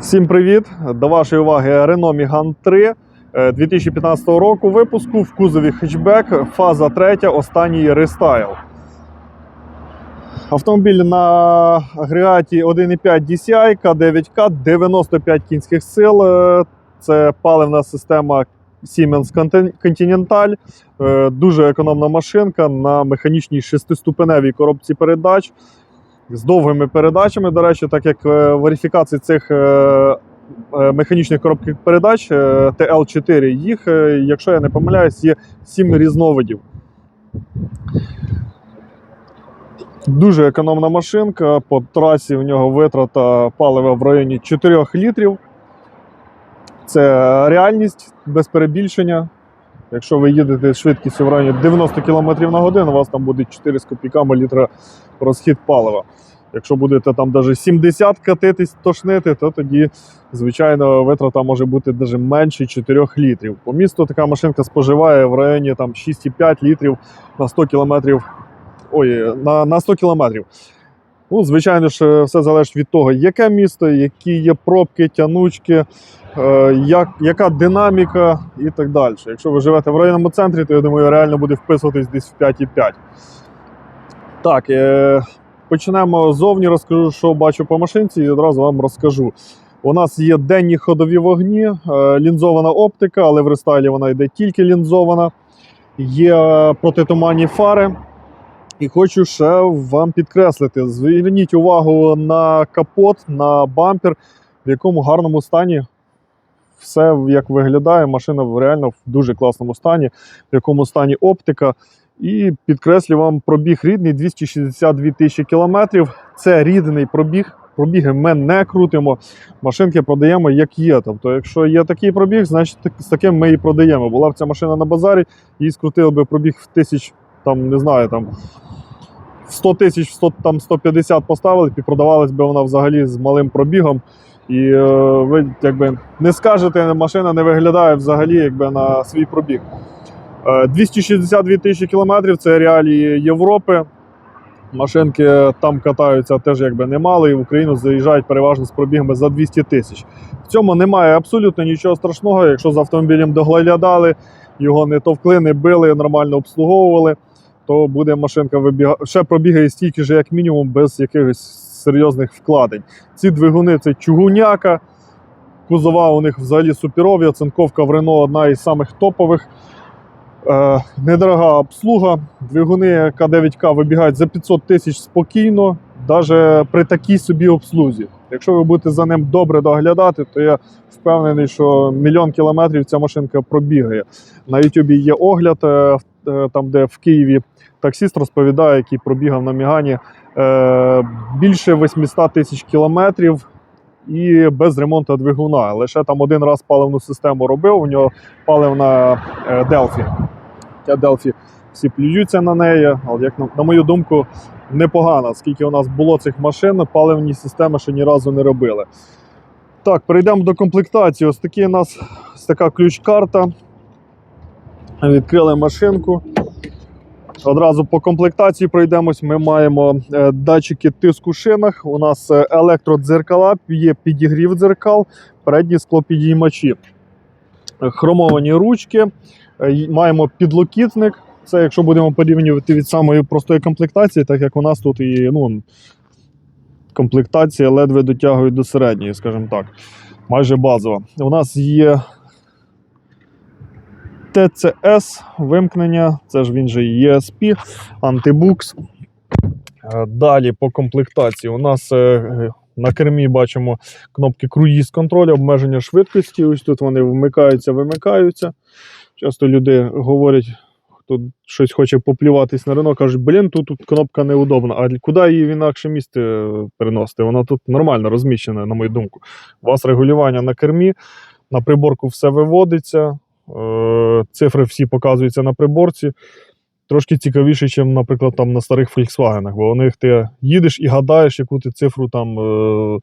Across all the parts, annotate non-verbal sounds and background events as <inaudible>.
Всім привіт! До вашої уваги Renault Megane 3 е, 2015 року випуску в кузові хетчбек, фаза 3, останній рестайл. Автомобіль на агрегаті 1.5 DCI K9K 95 кінських сил. Е, Це паливна система Siemens Conti- Continental. Е, Дуже економна машинка на механічній шестиступеневій коробці передач з довгими передачами. До речі, так як е, верифікації цих е, е, механічних коробків передач е, TL4, їх, якщо я не помиляюсь, є 7 різновидів. Дуже економна машинка. По трасі в нього витрата палива в районі 4 літрів. Це реальність без перебільшення. Якщо ви їдете з швидкістю в районі 90 км на годину, у вас там буде 4 з копійками літра розхід палива. Якщо будете там навіть 70 катитись, тошнити, то тоді, звичайно, витрата може бути навіть менше 4 літрів. По місту така машинка споживає в районі там 6,5 літрів на 100 кілометрів. Ой, на, на 100 кілометрів. Ну, звичайно ж, все залежить від того, яке місто, які є пробки, тянучки, е, як, яка динаміка і так далі. Якщо ви живете в районному центрі, то я думаю, реально буде вписуватись десь в 5,5. Так, е, почнемо зовні, розкажу, що бачу по машинці, і одразу вам розкажу. У нас є денні ходові вогні, е, лінзована оптика, але в рестайлі вона йде тільки лінзована. Є е, протитуманні фари. І хочу ще вам підкреслити: зверніть увагу на капот, на бампер, в якому гарному стані все як виглядає. Машина реально в дуже класному стані, в якому стані оптика. І підкреслю вам пробіг рідний 262 тисячі кілометрів. Це рідний пробіг. Пробіги ми не крутимо. Машинки продаємо як є. Тобто, якщо є такий пробіг, значить з таким ми і продаємо. Була б ця машина на базарі, її скрутили би пробіг в тисяч, там не знаю, там 100 тисяч, 100, там 150 поставили, і продавалась би вона взагалі з малим пробігом. І е, ви якби не скажете, машина не виглядає взагалі якби на свій пробіг. Е, 262 тисячі кілометрів це реалії Європи. Машинки там катаються теж якби немало, і в Україну заїжджають переважно з пробігами за 200 тисяч. В цьому немає абсолютно нічого страшного. Якщо з автомобілем доглядали, його не товкли, не били, нормально обслуговували, то буде машинка вибігати. Ще пробігає стільки ж, як мінімум, без якихось серйозних вкладень. Ці двигуни це чугуняка. Кузова у них взагалі суперові. Оцинковка в Рено одна із самих топових. Е, недорога обслуга. Двигуни К9К вибігають за 500 тисяч спокійно, навіть при такій собі обслузі. Якщо ви будете за ним добре доглядати, то я впевнений, що мільйон кілометрів ця машинка пробігає. На Ютубі є огляд, е, там, де в Києві таксіст розповідає, який пробігав на Мігані е, більше 800 тисяч кілометрів. І без ремонту двигуна. Лише там один раз паливну систему робив. У нього паливна е, Delphi. Ця Delphi всі плюються на неї, але як на, мою думку, непогано, скільки у нас було цих машин, паливні системи ще ні разу не робили. Так, перейдемо до комплектації. Ось такі у нас така ключ-карта. Відкрили машинку. Одразу по комплектації пройдемось. Ми маємо е, датчики тиску шинах. У нас е, електродзеркала, є підігрів дзеркал, передні склопідіймачі. Хромовані ручки. Е, Маємо підлокітник. Це якщо будемо порівнювати від самої простої комплектації, так як у нас тут і ну, комплектація ледве дотягує до середньої, скажімо так, майже базова. У нас є TCS вимкнення, це ж він же ESP, антибукс. Е, Далі по комплектації у нас е, на кермі бачимо кнопки круїз контролю, обмеження швидкості. Ось тут вони вмикаються, вимикаються. Часто люди говорять, хто щось хоче поплюватись на Рено, кажуть, блін, тут, тут кнопка неудобна. А куди її в інакше місце е, переносити? Вона тут нормально розміщена, на мою думку. У вас регулювання на кермі, на приборку все виводиться. Е, Цифри всі показуються на приборці. Трошки цікавіше, ніж, наприклад, там на старих Volkswagen, бо у них ти їдеш і гадаєш, яку ти цифру там е,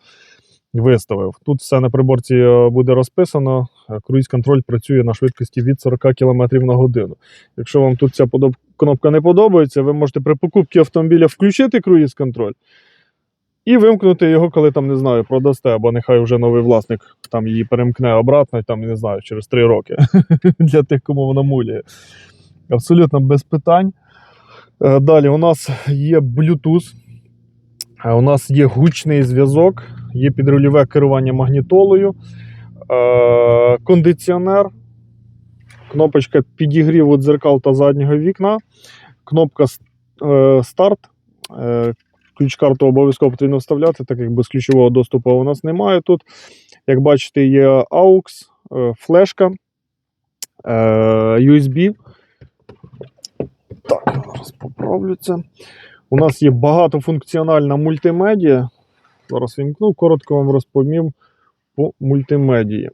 виставив. Тут все на приборці е, буде розписано. Круїз контроль працює на швидкості від 40 км на годину. Якщо вам тут ця кнопка не подобається, ви можете при покупці автомобіля включити круїз контроль. І вимкнути його, коли там, не знаю, продасте, або нехай вже новий власник там її перемкне обратно, там, не знаю, через 3 роки. <laughs> Для тих, кому вона муляє. Абсолютно без питань. Е, Далі у нас є Bluetooth. Е, У нас є гучний зв'язок, є підрульове керування магнітолою, е, кондиціонер, кнопочка підігріву дзеркал та заднього вікна, кнопка старт. Ключ-карту обов'язково потрібно вставляти, так як без ключового доступу у нас немає тут. Як бачите, є AUX, е, флешка, е, USB. Так, зараз поправлю це. У нас є багатофункціональна мультимедіа. Зараз вімкну, коротко вам розповім по мультимедії.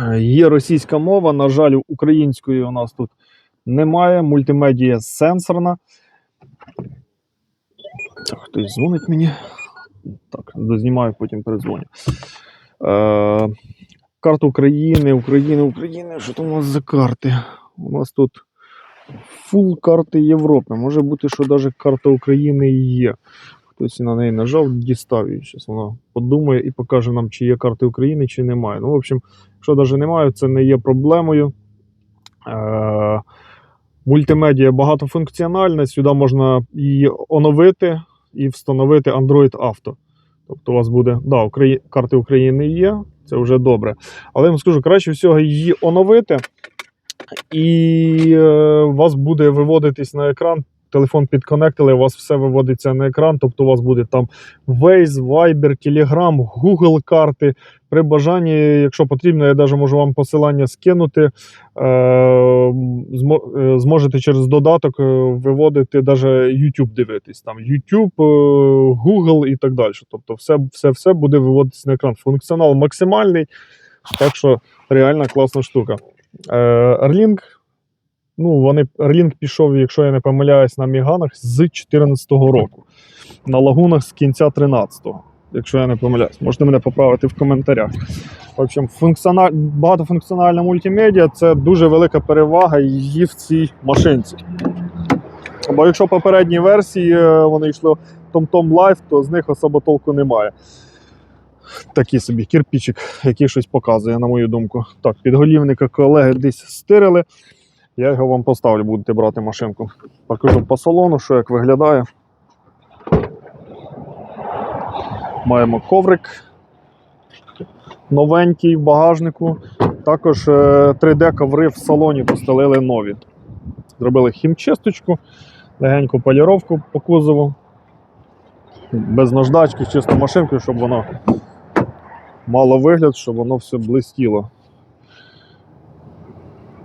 Е, Є російська мова, на жаль, української у нас тут немає. Мультимедія сенсорна. Так, хтось дзвонить мені. Так, дознімаю, потім передзвоню. Е, карта України, України, України. Що там у нас за карти? У нас тут фул карти Європи. Може бути, що навіть карта України є. Хтось на неї нажав, дістав її. Зараз вона подумає і покаже нам, чи є карти України, чи немає. Ну, в общем, якщо навіть немає, це не є проблемою. Е, мультимедіа багатофункціональна. Сюди можна її оновити і встановити Android Auto. Тобто у вас буде, да, Украї... карти України є, це вже добре. Але я вам скажу, краще всього її оновити, і е, у вас буде виводитись на екран. Телефон підконектили, у вас все виводиться на екран. Тобто у вас буде там Waze, Viber, Telegram, Google карти. При бажанні, якщо потрібно, я навіть можу вам посилання скинути. Е, е, зможете через додаток е, виводити навіть YouTube дивитись. Там YouTube, Google і так далі. Тобто, все, все, все буде виводитися на екран. Функціонал максимальний, так що реально класна штука. Erling, ну, вони, Erling пішов, якщо я не помиляюсь, на Міганах з 2014 року. На лагунах з кінця 13-го, якщо я не помиляюсь. Можете мене поправити в коментарях. В общем, функціональ... багатофункціональна мультимедіа це дуже велика перевага її в цій машинці. Бо якщо попередні версії е, вони йшли TomTom Live, то з них особо толку немає. Такий собі кирпичик, який щось показує, на мою думку. Так, підголівника колеги десь стирили. Я його вам поставлю, будете брати машинку. Покажу по салону, що як виглядає. Маємо коврик новенький в багажнику. Також е, 3D коври в салоні постелили нові. Зробили хімчисточку, легеньку поліровку по кузову. Без наждачки, чисто машинкою, щоб воно мало вигляд, щоб воно все блистіло.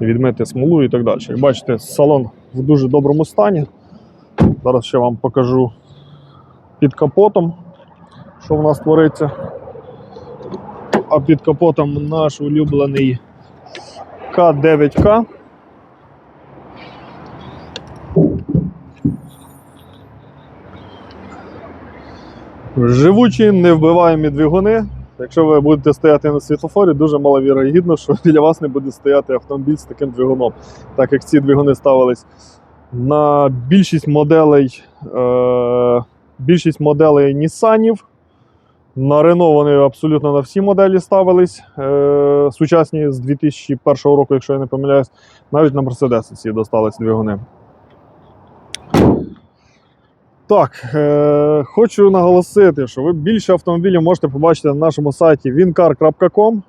Відмити смолу і так далі. Як бачите, салон в дуже доброму стані. Зараз ще вам покажу під капотом, що в нас твориться. А під капотом наш улюблений К9К. Живучі, невбиваємі двигуни. Якщо ви будете стояти на світлофорі, дуже маловірогідно, що <laughs> біля вас не буде стояти автомобіль з таким двигуном. Так як ці двигуни ставились на більшість моделей, е, більшість моделей Нісанів. На Рено вони абсолютно на всі моделі ставились. Е, сучасні з 2001 року, якщо я не помиляюсь, навіть на Mercedes ці достались двигуни. Так, е, хочу наголосити, що ви більше автомобілів можете побачити на нашому сайті wincar.com.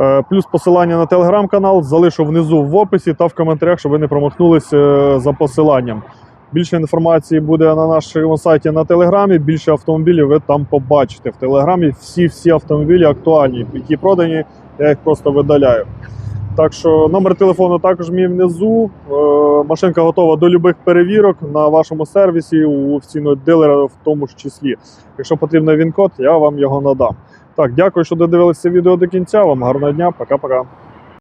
Е, плюс посилання на телеграм-канал залишу внизу в описі та в коментарях, щоб ви не промахнулись е, за посиланням. Більше інформації буде на нашому сайті на телеграмі. Більше автомобілів ви там побачите. В телеграмі всі-всі автомобілі актуальні, які продані, я їх просто видаляю. Так що номер телефону також мій внизу. Е, Машинка готова до будь-яких перевірок на вашому сервісі, у офіційного дилера в тому ж числі. Якщо потрібен він-код, я вам його надам. Так, дякую, що додивилися відео до кінця. Вам гарного дня, пока-пока.